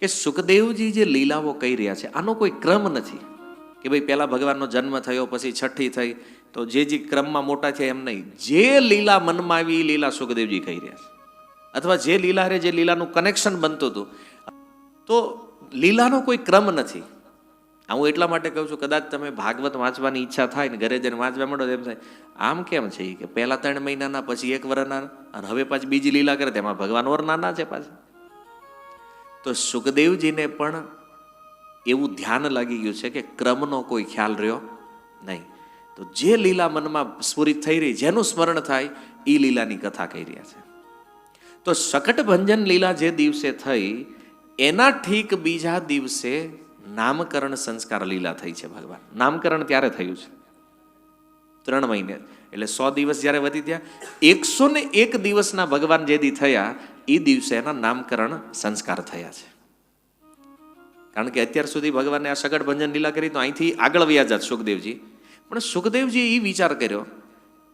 કે સુખદેવજી જે લીલાઓ કહી રહ્યા છે, આનો કોઈ ક્રમ નથી કે ભાઈ પહેલાં ભગવાનનો જન્મ થયો, પછી છઠ્ઠી થઈ, તો જે જે ક્રમમાં મોટા છે એમ નહીં. જે લીલા મનમાં આવી એ લીલા સુખદેવજી કહી રહ્યા છે. અથવા જે લીલા રે, જે લીલાનું કનેક્શન બનતું હતું. તો લીલાનો કોઈ ક્રમ નથી. હું એટલા માટે કહું છું, કદાચ તમે ભાગવત વાંચવાની ઈચ્છા થાય ને ઘરે જઈને વાંચવા માંડો એમ થાય, આમ કેમ છે કે પહેલા ત્રણ મહિનાના, પછી એક વર્ષના અને હવે પાછી બીજી લીલા કરે, તેમાં ભગવાન ઓર નાના છે પાછા. તો સુખદેવજીને પણ એવું ધ્યાન લાગી ગયું છે કે ક્રમનો કોઈ ખ્યાલ રહ્યો નહીં. તો જે લીલા મનમાં સ્ફુરિત થઈ રહી, જેનું સ્મરણ થાય, એ લીલાની કથા કહી રહ્યા છે. તો શકટ ભંજન લીલા જે દિવસે થઈ, એના ઠીક બીજા દિવસે નામકરણ સંસ્કાર લીલા થઈ છે ભગવાન. નામકરણ ત્યારે થયું છે? ત્રણ મહિને. એટલે સો દિવસ જ્યારે વધી ગયા એકસો ને એક દિવસના ભગવાન જે થયા એ દિવસે એના નામકરણ સંસ્કાર થયા છે. કારણ કે અત્યાર સુધી ભગવાને આ સગડ ભંજન લીલા કરી તો અહીંથી આગળ વ્યા જાત સુખદેવજી. પણ સુખદેવજીએ એ વિચાર કર્યો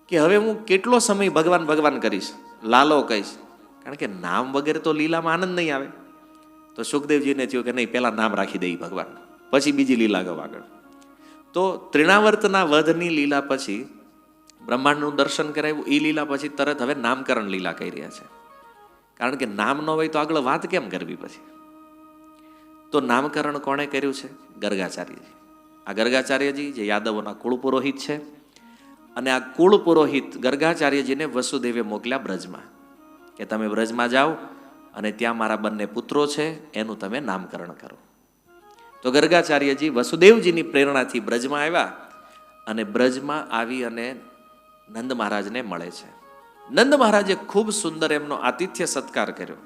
કે હવે હું કેટલો સમય ભગવાન ભગવાન કરીશ, લાલો કહીશ. કારણ કે નામ વગેરે તો લીલામાં આનંદ નહીં આવે. તો સુખદેવજીને થયું કે નહીં, પહેલાં નામ રાખી દઈ ભગવાન. પછી બીજી લીલા ગવા આગળ. તો ત્રિણાવર્તના વધની લીલા પછી બ્રહ્માંડનું દર્શન કરાવ્યું એ લીલા પછી તરત હવે નામકરણ લીલા કહી રહ્યા છે. કારણ કે નામ ન હોય તો આગળ વાત કેમ કરવી પછી? તો નામકરણ કોણે કર્યું છે? ગર્ગાચાર્યજી. આ ગર્ગાચાર્યજી જે યાદવોના કુળ પુરોહિત છે અને આ કુળ પુરોહિત ગર્ગાચાર્યજીને વસુદેવે મોકલ્યા બ્રજમાં કે તમે બ્રજમાં જાઓ અને ત્યાં મારા બંને પુત્રો છે, એનું તમે નામકરણ કરો. તો ગર્ગાચાર્યજી વસુદેવજીની પ્રેરણાથી બ્રજમાં આવ્યા અને બ્રજમાં આવી અને નંદ મહારાજને મળે છે. નંદ મહારાજે ખૂબ સુંદર એમનો આતિથ્ય સત્કાર કર્યો.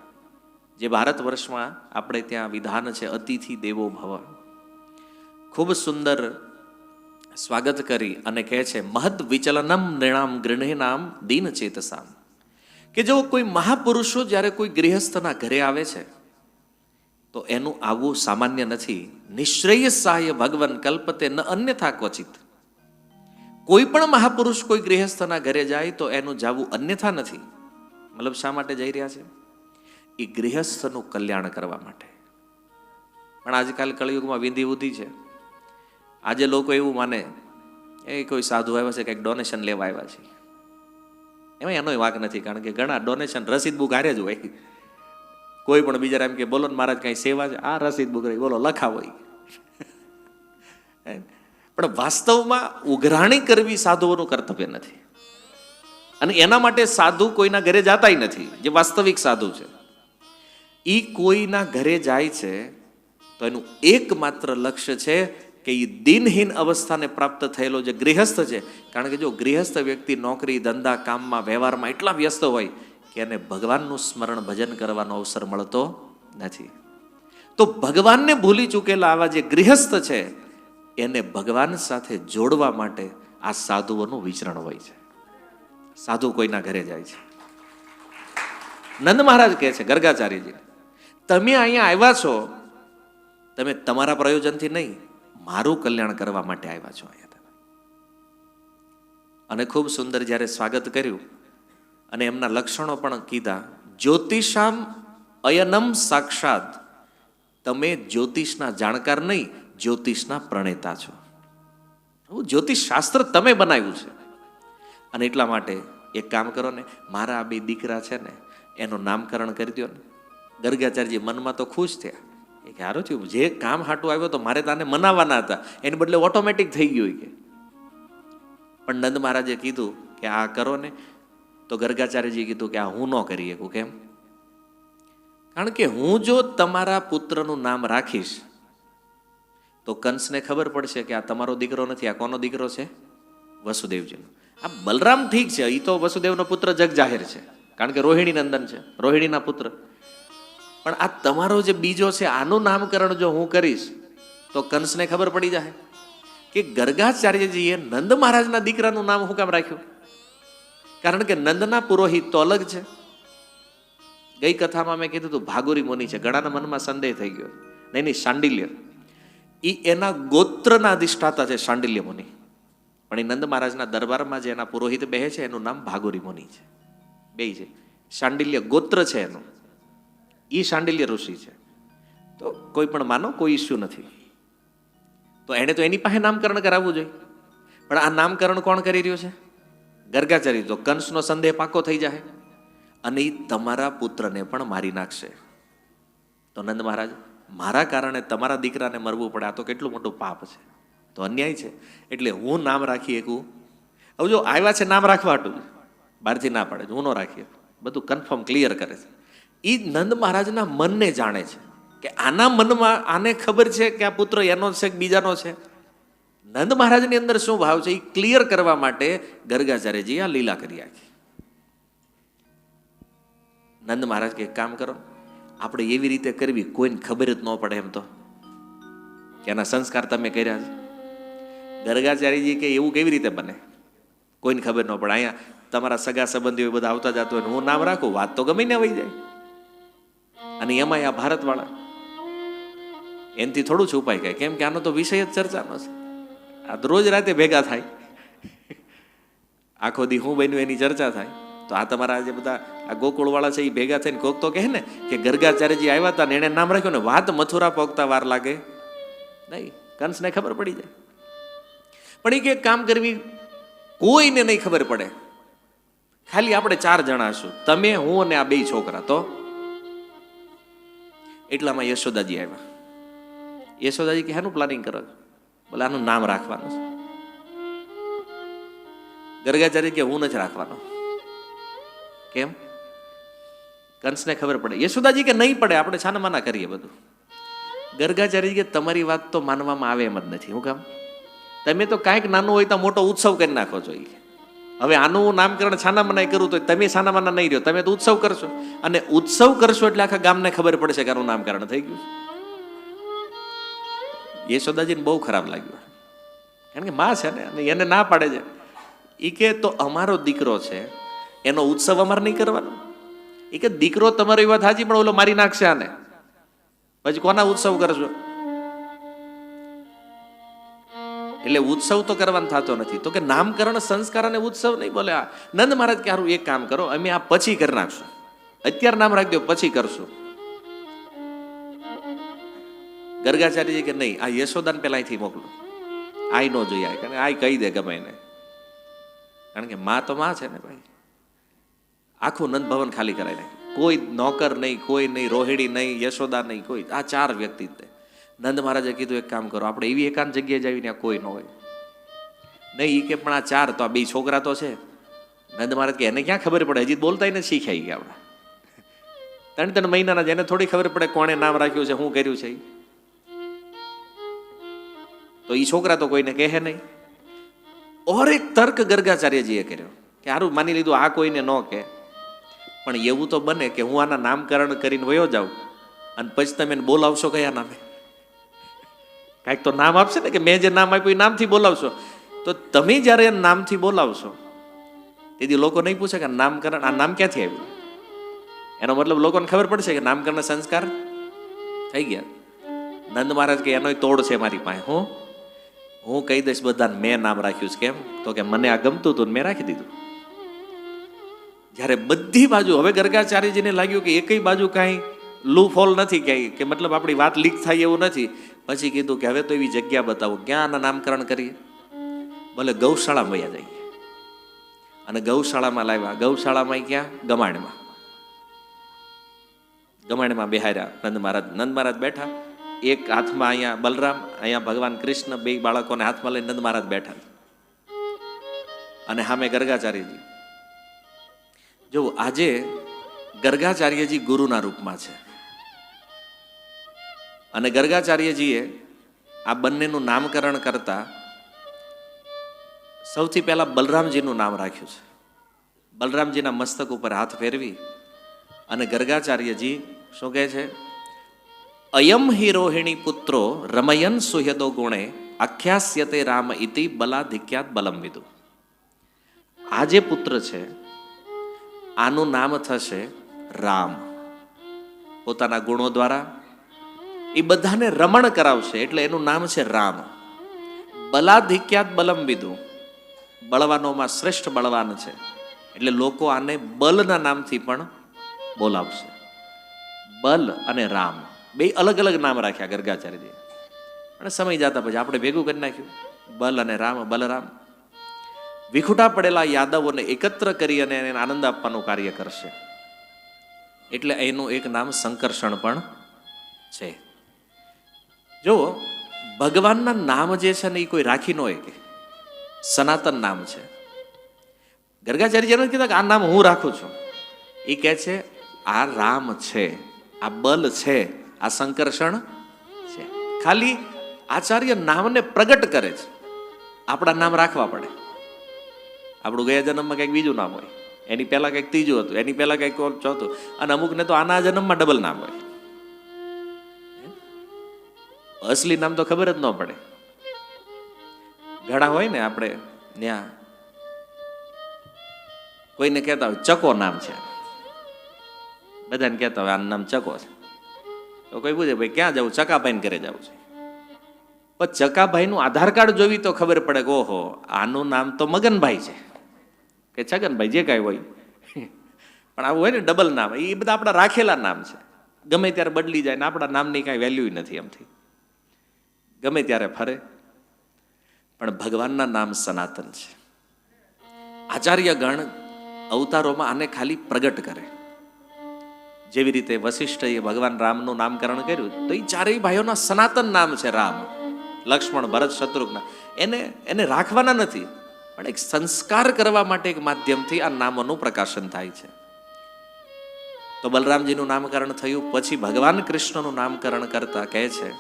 જે ભારત વર્ષમાં આપણે ત્યાં વિધાન છે, અતિથિ દેવો ભવ. ખૂબ સુંદર સ્વાગત કરી અને કહે છે, મહદ વિચલનમ નિણામ ગૃહિણામ દીન ચેતસામ. કે જો કોઈ મહાપુરુષો જ્યારે કોઈ ગૃહસ્થના ઘરે આવે છે, તો એનું આવવું સામાન્ય નથી. નિશ્રેયસાય ભગવન કલ્પતે ન અન્યથા ક્વચિત. કોઈ પણ મહાપુરુષ કોઈ ગૃહસ્થના ઘરે જાય તો એનું જવું અન્યથા નથી. મતલબ શા માટે જઈ રહ્યા છે? એ ગૃહસ્થનું કલ્યાણ કરવા માટે. પણ આજકાલ કળિયુગમાં વિંધી ઉધી છે. આજે લોકો એવું માને, એ કોઈ સાધુ આવ્યા છે, કંઈક ડોનેશન લેવા આવ્યા છે. એમાં એનોય વાંક નથી, કારણ કે ઘણા ડોનેશન રસીદ બુક હારે જ હોય. કોઈ પણ બીજા એમ કે, બોલો ને મહારાજ કાંઈ સેવા છે. આ રસીદ બુક રહી, બોલો, લખાવો ઈ. પણ વાસ્તવમાં ઉઘરાણી કરવી સાધુઓનું કર્તવ્ય નથી. અને એના માટે સાધુ કોઈના ઘરે જાતાય નથી, જે વાસ્તવિક સાધુ છે. એ કોઈના ઘરે જાય છે, તો એનું એકમાત્ર લક્ષ્ય છે કે એ દિનહીન અવસ્થાને પ્રાપ્ત થયેલો જે ગૃહસ્થ છે, કારણ કે જો ગૃહસ્થ વ્યક્તિ નોકરી, ધંધા, કામમાં, વ્યવહારમાં એટલા વ્યસ્ત હોય કે એને ભગવાનનું સ્મરણ ભજન કરવાનો અવસર મળતો નથી. તો ભગવાનને ભૂલી ચૂકેલા આવા જે ગૃહસ્થ છે એને ભગવાન સાથે જોડવા માટે આ સાધુઓનું વિચરણ હોય છે. સાધુ કોઈના ઘરે જાય છે. નંદ મહારાજ કહે છે ગર્ગાચાર્યજી તમે અહીંયા આવ્યા છો? તમે તમારા પ્રયોજનથી નહીં, મારું કલ્યાણ કરવા માટે આવ્યા છો અહીંયા અને ખૂબ સુંદર જ્યારે સ્વાગત કર્યું અને એમના લક્ષણો પણ કીધા, જ્યોતિષામ અયનમ સાક્ષાત, તમે જ્યોતિષના જાણકાર નહીં જ્યોતિષના પ્રણેતા છો. હું જ્યોતિષ શાસ્ત્ર તમે બનાવ્યું છે. અને એટલા માટે એક કામ કરો ને, મારા આ બે દીકરા છે ને, એનું નામકરણ કરી દો ને. ગર્ગાચાર્યજી મનમાં તો ખુશ થયા. એ કે, હારો થયું. જે કામ હાટું આવ્યો તો મારે તાને મનાવવાના હતા. એને બદલે ઓટોમેટિક થઈ ગયું કે. પણ નંદ મહારાજે કીધું કે, આ કરો ને. તો ગર્ગાચાર્યજીએ કીધું કે, આ હું ન કરી શકું. કેમ? કારણ કે હું જો તમારા પુત્રનું નામ રાખીશ તો કંસને ખબર પડશે કે આ તમારો દીકરો નથી, આ કોનો દીકરો છે? વસુદેવજીનો. આ બલરામ ઠીક છે એ તો વસુદેવનો પુત્ર જગ જાહેર છે, કારણ કે રોહિણી નંદન છે, રોહિણીના પુત્ર. પણ આ તમારો જે બીજો છે, આનું નામકરણ જો હું કરીશ, તો કંસને ખબર પડી જાય કે ગર્ગાચાર્યજીએ નંદ મહારાજના દીકરાનું નામ હું કામ રાખ્યું? કારણ કે નંદના પુરોહિત તો અલગ છે. ગઈ કથામાં મેં કીધું હતું ભાગુરી મુનિ છે ઘણાના મનમાં સંદેહ થઈ ગયો. નહીં નહીં શાંડિલ્ય એ એના ગોત્રના અધિષ્ઠાતા છે શાંડિલ્ય મુનિ. પણ એ નંદ મહારાજના દરબારમાં જે એના પુરોહિત બેહે છે, એનું નામ ભાગુરી મુનિ છે. બે છે. શાંડિલ્ય ગોત્ર છે એનું. એ શાંડિલ્ય ઋષિ છે. તો કોઈ પણ માનો, કોઈ ઇસ્યુ નથી. તો એણે તો એની પાસે નામકરણ કરાવવું જોઈએ. પણ આ નામકરણ કોણ કરી રહ્યું છે? ગર્ગાચારી તો કંસનો સંદેહ પાકો થઈ જાય અને એ તમારા પુત્રને પણ મારી નાખશે. તો નંદ મહારાજ મારા કારણે તમારા દીકરાને મરવું પડે, આ તો કેટલું મોટું પાપ છે. તો અન્યાય છે. એટલે હું નામ રાખી શકું? હવે જો આવ્યા છે નામ રાખવાટું બહારથી ના પડે, હું ન રાખી બધું કન્ફર્મ ક્લિયર કરે છે. એ નંદ મહારાજના મનને જાણે છે કે આના મનમાં આને ખબર છે કે આ પુત્ર એનો છે કે બીજાનો છે? નંદ મહારાજની અંદર શું ભાવ છે? એ ક્લિયર કરવા માટે ગર્ગાચાર્યજી આ લીલા કરી આખી. નંદ મહારાજ કે કામ કરો આપણે એવી રીતે કરવી, કોઈને ખબર જ ન પડે એમ તો. એના સંસ્કાર તમે કર્યા છે. ગર્ગાચાર્યજી કે એવું કેવી રીતે બને? કોઈને ખબર ન પડે. અહીંયા તમારા સગા સંબંધીઓ બધા આવતા જતો હોય હું નામ રાખું, વાત તો ગમે ને વહી જાય. અને એમાં આ ભારતવાળા. એનથી થોડું છુપાઈ ગયા કેમ કે આનો તો વિષય જ ચર્ચાનો છે. આ તો રોજ રાતે ભેગા થાય. આખો દી હું બન્યું એની ચર્ચા થાય. તો આ તમારા જે બધા આ ગોકુળવાળા છે એ ભેગા થઈને કોક તો કહે ને કે ગરગાચાર્યજી આવ્યા હતા ને એણે નામ રાખ્યું ને વાત મથુરા પોગતા વાર લાગે. નહીં, કંસને ખબર પડી જાય. પણ એ કે કામ કરવી કોઈને નહીં ખબર પડે. ખાલી આપણે ચાર જણા છું. તમે, હું અને આ બે છોકરા તો. એટલામાં યશોદાજી આવ્યા. યશોદાજી કે હેનું પ્લાનિંગ કરો? બોલે, આનું નામ રાખવાનું છે. ગરગાચાર્ય કે, હું નથી રાખવાનો. કેમ? કંસને ખબર પડે. યશોદાજી કે નહીં પડે, આપણે છાના માના કરીએ બધું? ગર્ગાચાર્ય કે તમારી વાત તો માનવામાં આવે એમ જ નથી, હું કામ? તમે તો કાંઈક નાનું હોય તો મોટો ઉત્સવ કરી નાખો છો. હવે આનું નામકરણ છાના મનાઈ કરું તો તમે છાના માના નહીં રહ્યો, તમે તો ઉત્સવ કરશો. અને ઉત્સવ કરશો એટલે આખા ગામને ખબર પડશે કે આનું નામકરણ થઈ ગયું છે. યશોદાજીને બહુ ખરાબ લાગ્યું. કારણ કે માં છે ને, અને એને ના પાડે છે. એ કે તો અમારો દીકરો છે, એનો ઉત્સવ અમારે નહીં કરવાનો? એ કે દીકરો તમારી વાત સાચી પણ ઓલો મારી નાખશે આને. પછી કોના ઉત્સવ કરશો? એટલે ઉત્સવ તો કરવાનો થતો નથી. તો કે નામકરણ, સંસ્કાર અને ઉત્સવ નહીં બોલે આ. નંદ મહારાજ કે હારું એક કામ કરો, અમે આ પછી કરી નાખશું. અત્યારે નામ રાખજો, પછી કરશું. ગર્ગાચાર્યજી કે નહીં, આ યશોદાન પેલા અહીંથી મોકલો. આઈ નો જોઈએ આ કહી દે ગમે એને. કારણ કે માં તો માં છે ને ભાઈ. આખું નંદ ભવન ખાલી કરાવી નાખ્યું. કોઈ નોકર નહીં, કોઈ નહીં, રોહિણી નહીં, યશોદા નહીં, કોઈ. આ ચાર વ્યક્તિ જ નંદ મહારાજે કીધું, એક કામ કરો, આપણે એવી એકાંત જગ્યાએ જઈએ ત્યાં કોઈ ન હોય. નહીં એ કે, પણ આ ચાર તો આ બે છોકરા તો છે. નંદ મહારાજ કે, એને ક્યાં ખબર પડે? હજી બોલતા ને શીખાઈ ગયા આપણે. ત્રણ ત્રણ મહિનાના જેને થોડી ખબર પડે કોણે નામ રાખ્યું છે, શું કર્યું છે તો એ છોકરા તો કોઈને કહે નહીં. ઓર એક તર્ક ગર્ગાચાર્યજીએ કર્યો કે સારું માની લીધું, આ કોઈને ન કહે. પણ એવું તો બને કે હું આના નામકરણ કરીને વયો જાઉં અને પછી તમે એને બોલાવશો કયા નામે? કાંઈક તો નામ આપશે ને કે મેં જે નામ આપ્યું એ નામથી બોલાવશો. તો તમે જ્યારે એને નામથી બોલાવશો, તેથી લોકો નહીં પૂછે કે નામકરણ, આ નામ ક્યાંથી આવ્યું? એનો મતલબ લોકોને ખબર પડશે કે નામકરણ સંસ્કાર થઈ ગયા. નંદ મહારાજ કે એનોય તોડ છે મારી પાસે, હું? હું કહી દઈશ બધાને, મેં નામ રાખ્યું છે કેમ? તો કે મને આ ગમતું હતું મેં રાખી દીધું. જ્યારે બધી બાજુ, હવે ગર્ગાચાર્યજીને લાગ્યું કે એકય બાજુ કાંઈ લૂ ફોલ નથી ક્યાંય, કે મતલબ આપણી વાત લીક થાય એવું નથી. પછી કીધું કે હવે તો એવી જગ્યા બતાવો ક્યાં આના નામકરણ કરીએ. ભલે ગૌશાળા વયા જઈએ. અને ગૌશાળામાં લાવ્યા. ગૌશાળામાં ક્યાં? ગમાણમાં. ગમાણમાં બેહાર્યા નંદ મહારાજ. નંદ મહારાજ બેઠા. એક હાથમાં અહીંયા બલરામ, અહીંયા ભગવાન કૃષ્ણ બે બાળકોને હાથમાં લઈને નંદ મહારાજ બેઠા. અને સામે ગર્ગાચાર્યજી. જો આજે ગર્ગાચાર્યજી ગુરુના રૂપમાં છે. અને ગર્ગાચાર્યજીએ આ બંનેનું નામકરણ કરતા સૌથી પહેલા બલરામજીનું નામ રાખ્યું છે. બલરામજીના મસ્તક ઉપર હાથ ફેરવી અને ગર્ગાચાર્યજી શું કહે છે? અયમ હિ રોહિણી પુત્રો રમયન સુહ્યદો ગુણે આખ્યાસ્યતે રામ ઇતિ બલાધિક્યાત બલમ વિદુ. આ જે પુત્ર છે આનું નામ થશે રામ. પોતાના ગુણો દ્વારા એ બધાને રમણ કરાવશે, એટલે એનું નામ છે રામ. બલાધિક્યાત બલમ વિદુ. બળવાનોમાં શ્રેષ્ઠ બળવાન છે, એટલે લોકો આને બલના નામથી પણ બોલાવશે. બલ અને રામ, બે અલગ અલગ નામ રાખ્યા ગર્ગાચાર્યજી અને સમય જતા પછી આપણે ભેગું કરી નાખ્યું. બલ અને રામ, બલરામ. વિખુટા પડેલા યાદવોને એકત્ર કરી અને એને આનંદ આપવાનું કાર્ય કરશે. એટલે એનું એક નામ સંકર્ષણ પણ છે. જો ભગવાનના નામ જે છે ને એ કોઈ રાખી ન હોય સનાતન નામ છે. ગર્ગાચાર્ય નથી કીધા કે આ નામ હું રાખું છું. એ કહે છે, આ રામ છે, આ બલ છે, આ સંકર્ષણ છે. ખાલી આચાર્ય નામને પ્રગટ કરે છે. આપણા નામ રાખવા પડે. આપણું ગયા જન્મમાં કંઈક બીજું નામ હોય. એની પહેલા કંઈક ત્રીજું હતું, એની પહેલાં કંઈક ચોથું. અને અમુકને તો આના જન્મમાં ડબલ નામ હોય. અસલી નામ તો ખબર જ ન પડે. ઘણા હોય ને આપણે ત્યાં કોઈને કહેતા હોય, ચકો નામ છે. બધાને કહેતા હોય, આનું નામ ચકો છે. તો કોઈ પૂછે, ભાઈ, ક્યાં જવું ચકાભાઈને ઘરે જવું છે. પણ ચકાભાઈનું આધાર કાર્ડ જોવી તો ખબર પડે કે, ઓહો, આનું નામ તો મગનભાઈ છે. કે છગનભાઈ જે કાંઈ હોય. પણ આવું હોય ને ડબલ નામ, એ બધા આપણા રાખેલા નામ છે. ગમે ત્યારે બદલી જાય ને આપણા નામની કાંઈ વેલ્યુ નથી એમથી. ગમે ત્યારે ફરે. પણ ભગવાનના નામ સનાતન છે. આચાર્ય ગણ અવતારોમાં આને ખાલી પ્રગટ કરે. જેવી રીતે વશિષ્ઠએ ભગવાન રામનું નામકરણ કર્યું, તો એ ચારેય ભાઈઓના સનાતન નામ છે રામ, લક્ષ્મણ, ભરત, શત્રુઘ્ન. એને એને રાખવાના નથી. પણ એક સંસ્કાર કરવા માટે એક માધ્યમથી આ નામોનું પ્રકાશન થાય છે. તો બલરામજીનું નામકરણ થયું, પછી ભગવાન કૃષ્ણનું નામકરણ કરતા કહે છે,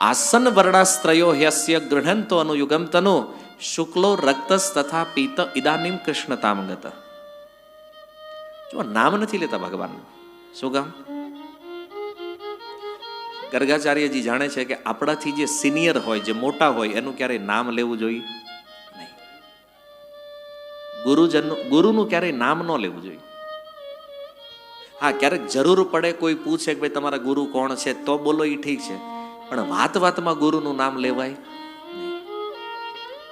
આસન વર્ણાસ્ત્રયો હ્યસ્ય ગૃહંતો અનુયુગમ તનુ, શુક્લો રક્તસ તથા પિત્ત ઇદાનીમ કૃષ્ણ તામગત જો નામ નથી લેતા ભગવાનનું, શું કામ? ગર્ગાચાર્યજી જાણે છે કે આપણાથી જે સિનિયર હોય, જે મોટા હોય, એનું ક્યારેય નામ લેવું જોઈએ? ગુરુજનનું, ગુરુનું ક્યારેય નામ ન લેવું જોઈએ. હા, ક્યારેક જરૂર પડે કોઈ પૂછે કે ભાઈ, તમારા ગુરુ કોણ છે? તો બોલો એ ઠીક છે. પણ વાત વાતમાં ગુરુનું નામ લેવાય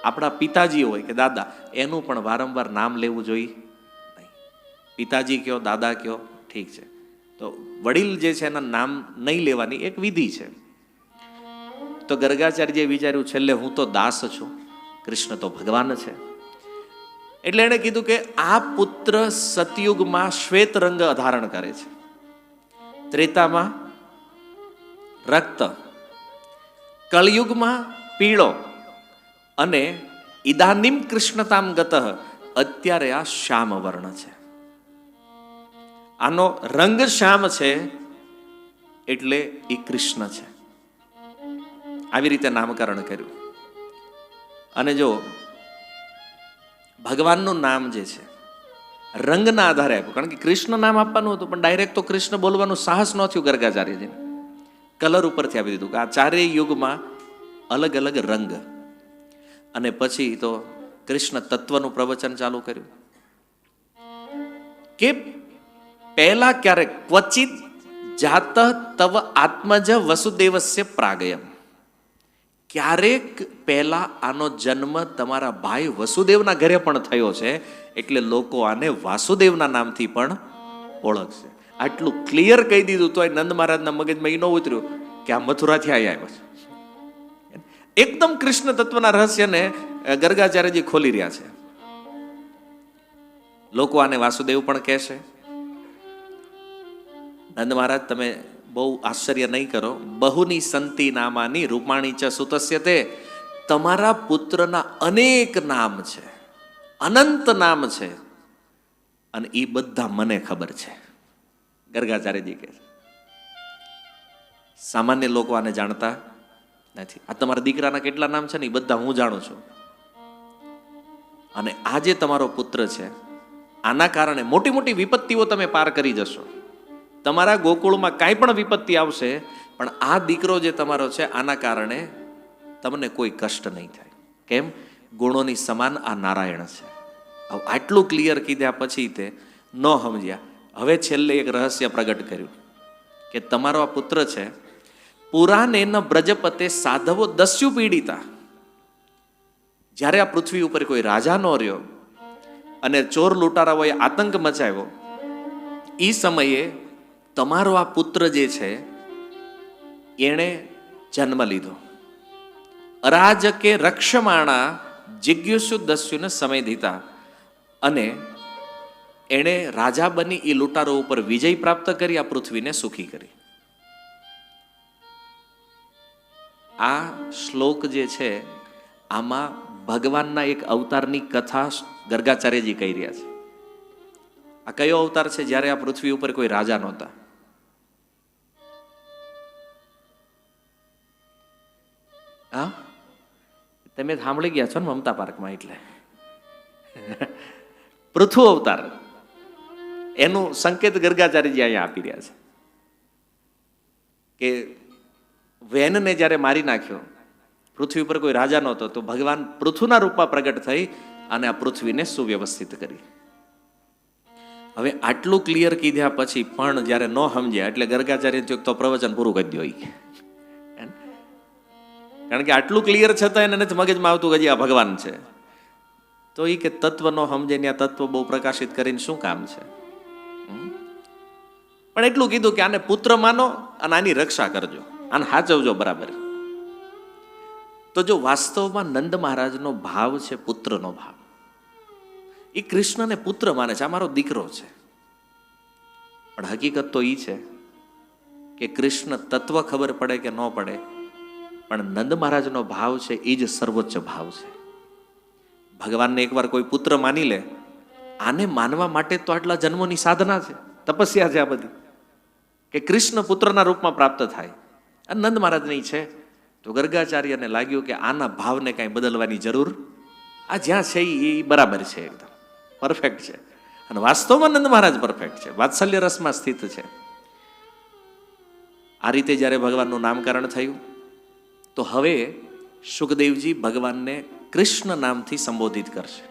આપણા પિતાજી હોય કે દાદા, એનું પણ વારંવાર નામ લેવું જોઈએ પિતાજી કયો, દાદા કયો, ઠીક છે. તો વડીલ જે છે, એના નામ નહીં લેવાની એક વિધિ છે. તો ગર્ગાચાર્યજીએ વિચાર્યું, છેલ્લે હું તો દાસ છું. કૃષ્ણ તો ભગવાન છે. એટલે એણે કીધું કે આ પુત્ર સતયુગમાં શ્વેત રંગ ધારણ કરે છે. ત્રેતામાં રક્ત, કળયુગમાં પીળો અને ઇદાનિમ કૃષ્ણતામ ગત અત્યારે આ શ્યામ વર્ણ છે. આનો રંગ શ્યામ છે એટલે એ કૃષ્ણ છે. આવી રીતે નામકરણ કર્યું. અને જો ભગવાનનું નામ જે છે, રંગના આધારે આપ્યું. કારણ કે કૃષ્ણ નામ આપવાનું હતું, પણ ડાયરેક્ટ તો કૃષ્ણ બોલવાનું સાહસ ન થયું ગર્ગાચાર્યજીને. કલર ઉપરથી આપી દીધું કે આ ચારેય યુગમાં અલગ અલગ રંગ. અને પછી તો કૃષ્ણ તત્વનું પ્રવચન ચાલુ કર્યું. કે પહેલા ક્યારેક ક્વચિત જાત તવ આત્મજ વસુદેવસ્ય પ્રાગયમ. ક્યારેક પહેલા આનો જન્મ તમારા ભાઈ વસુદેવના ઘરે પણ થયો છે, એટલે લોકો આને વાસુદેવના નામથી પણ ઓળખશે. આટલું ક્લિયર કહી દીધું તો નંદ મહારાજના મગજમાં એ ન ઉતર્યું કે આ મથુરાથી આવી આવ્યો છે. એકદમ કૃષ્ણ તત્વના રહસ્યને ગર્ગાચાર્યજી ખોલી રહ્યા છે. લોકો આને વાસુદેવ પણ કહેશે. નંદ મહારાજ, તમે બહુ આશ્ચર્ય નહીં કરો. બહુની સંતિ નામાની રૂપાણી ચ સુતસ્ય તે તમારા પુત્રના અનેક નામ છે. અનંત નામ છે. અને એ બધા મને ખબર છે. ગર્ગાચાર્યજી કહે સામાન્ય લોકો આને જાણતા નથી. આ તમારા દીકરાના કેટલા નામ છે ને એ બધા હું જાણું છું. અને આ જે તમારો પુત્ર છે, આના કારણે મોટી મોટી વિપત્તિઓ તમે પાર કરી જશો. તમારા ગોકુળમાં કાંઈ પણ વિપત્તિ આવશે, પણ આ દીકરો જે તમારો છે, આના કારણે તમને કોઈ કષ્ટ નહીં થાય. કેમ? ગુણોની સમાન આ નારાયણ છે. આટલું ક્લિયર કીધા પછી તે ન સમજ્યા. હવે છેલ્લે એક રહસ્ય પ્રગટ કર્યું કે તમારો આ પુત્ર છે, પુરાને ન બ્રજપતે સાધવો દસ્યુ પીડિતા. જ્યારે આ પૃથ્વી ઉપર કોઈ રાજા નો રહ્યો અને ચોર લૂંટારાઓએ આતંક મચાવ્યો એ સમયે તમારો આ પુત્ર જે છે, એણે જન્મ લીધો. અરાજકે રક્ષમાણા જિજ્ઞુસુ દસ્યુને સમય દીધા અને એણે રાજા બની એ લૂંટારો ઉપર વિજય પ્રાપ્ત કરી, આ પૃથ્વીને સુખી કરી. આ શ્લોક જે છે, આમાં ભગવાનના એક અવતારની કથા ગર્ગાચાર્યજી કહી રહ્યા છે. આ કયો અવતાર છે? જ્યારે આ પૃથ્વી ઉપર કોઈ રાજા નહોતા. હા? તમે સાંભળી ગયા છો ને મમતા પાર્કમાં એટલે. પૃથુ અવતાર. એનું સંકેત ગર્ગાચાર્યજી અહીંયા આપી રહ્યા છે. કે વેનને જ્યારે મારી નાખ્યો, પૃથ્વી ઉપર કોઈ રાજા નહોતો, તો ભગવાન પૃથુના રૂપમાં પ્રગટ થઈ અને આ પૃથ્વીને સુવ્યવસ્થિત કરી. હવે આટલું ક્લિયર કીધા પછી પણ જ્યારે ન સમજ્યા, એટલે ગર્ગાચાર્ય તો પ્રવચન પૂરું કરી દો. કારણ કે આટલું ક્લિયર છતાં એને નથી મગજમાં આવતું કે હજી આ ભગવાન છે. તો એ કે તત્વનો સમજે ને આ તત્વ બહુ પ્રકાશિત કરીને શું કામ છે? પણ એટલું કીધું કે આને પુત્ર માનો અને આની રક્ષા કરજો. આને હાચવજો બરાબર. તો જો વાસ્તવમાં નંદ મહારાજનો ભાવ છે પુત્રનો ભાવ. એ કૃષ્ણને પુત્ર માને છે, આ મારો દીકરો છે. પણ હકીકત તો એ છે કે કૃષ્ણ તત્વ ખબર પડે કે ન પડે? પણ નંદ મહારાજનો ભાવ છે, એ જ સર્વોચ્ચ ભાવ છે. ભગવાનને એકવાર કોઈ પુત્ર માની લે, આને માનવા માટે તો આટલા જન્મોની સાધના છે, તપસ્યા છે આ બધી. કે કૃષ્ણ પુત્રના રૂપમાં પ્રાપ્ત થાય. અને નંદ મહારાજની છે. તો ગર્ગાચાર્યને લાગ્યું કે આના ભાવને કાંઈ બદલવાની જરૂર આ જ્યાં છે એ બરાબર છે એકદમ. પરફેક્ટ છે. અને વાસ્તવમાં નંદ મહારાજ પરફેક્ટ છે. વાત્સલ્ય રસમાં સ્થિત છે. આ રીતે જ્યારે ભગવાનનું નામકરણ થયું તો હવે સુખદેવજી ભગવાનને કૃષ્ણ નામથી સંબોધિત કરશે.